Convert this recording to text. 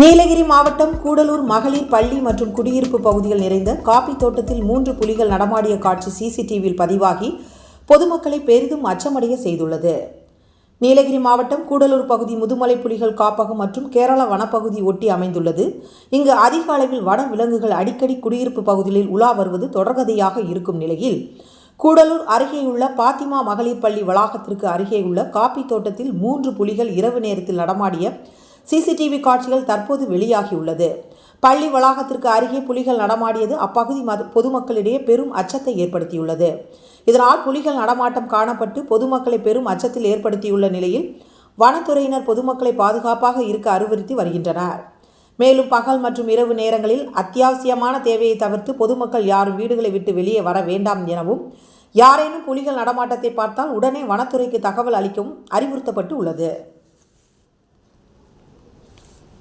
நீலகிரி மாவட்டம் கூடலூர் மகளிர் பள்ளி மற்றும் குடியிருப்பு பகுதிகள் நிறைந்த காபி தோட்டத்தில் மூன்று புலிகள் நடமாடிய காட்சி சிசிடிவியில் பதிவாகி பொதுமக்களை பெரிதும் அச்சமடைய செய்துள்ளது. நீலகிரி மாவட்டம் கூடலூர் பகுதி முதுமலை புலிகள் காப்பகம் மற்றும் கேரள வனப்பகுதி ஒட்டி அமைந்துள்ளது. இங்கு அதிக அளவில் வன விலங்குகள் அடிக்கடி குடியிருப்பு பகுதிகளில் உலா வருவது தொடர்கதையாக இருக்கும் நிலையில் கூடலூர் அருகேயுள்ள பாத்திமா மகளிர் பள்ளி வளாகத்திற்கு அருகேயுள்ள காப்பி தோட்டத்தில் மூன்று புலிகள் இரவு நேரத்தில் நடமாடிய சிசிடிவி காட்சிகள் தற்போது வெளியாகியுள்ளது. பள்ளி வளாகத்திற்கு அருகே புலிகள் நடமாடியது அப்பகுதி பொதுமக்களிடையே பெரும் அச்சத்தை ஏற்படுத்தியுள்ளது. இதனால் புலிகள் நடமாட்டம் காணப்பட்டு பொதுமக்களை பெரும் அச்சத்தில் ஏற்படுத்தியுள்ள நிலையில் வனத்துறையினர் பொதுமக்களை பாதுகாப்பாக இருக்க அறிவுறுத்தி வருகின்றனர். மேலும் பகல் மற்றும் இரவு நேரங்களில் அத்தியாவசியமான தேவையை தவிர்த்து பொதுமக்கள் யாரும் வீடுகளை விட்டு வெளியே வர வேண்டாம் எனவும் யாரேனும் புலிகள் நடமாட்டத்தை பார்த்தால் உடனே வனத்துறைக்கு தகவல் அளிக்கவும் அறிவுறுத்தப்பட்டு உள்ளது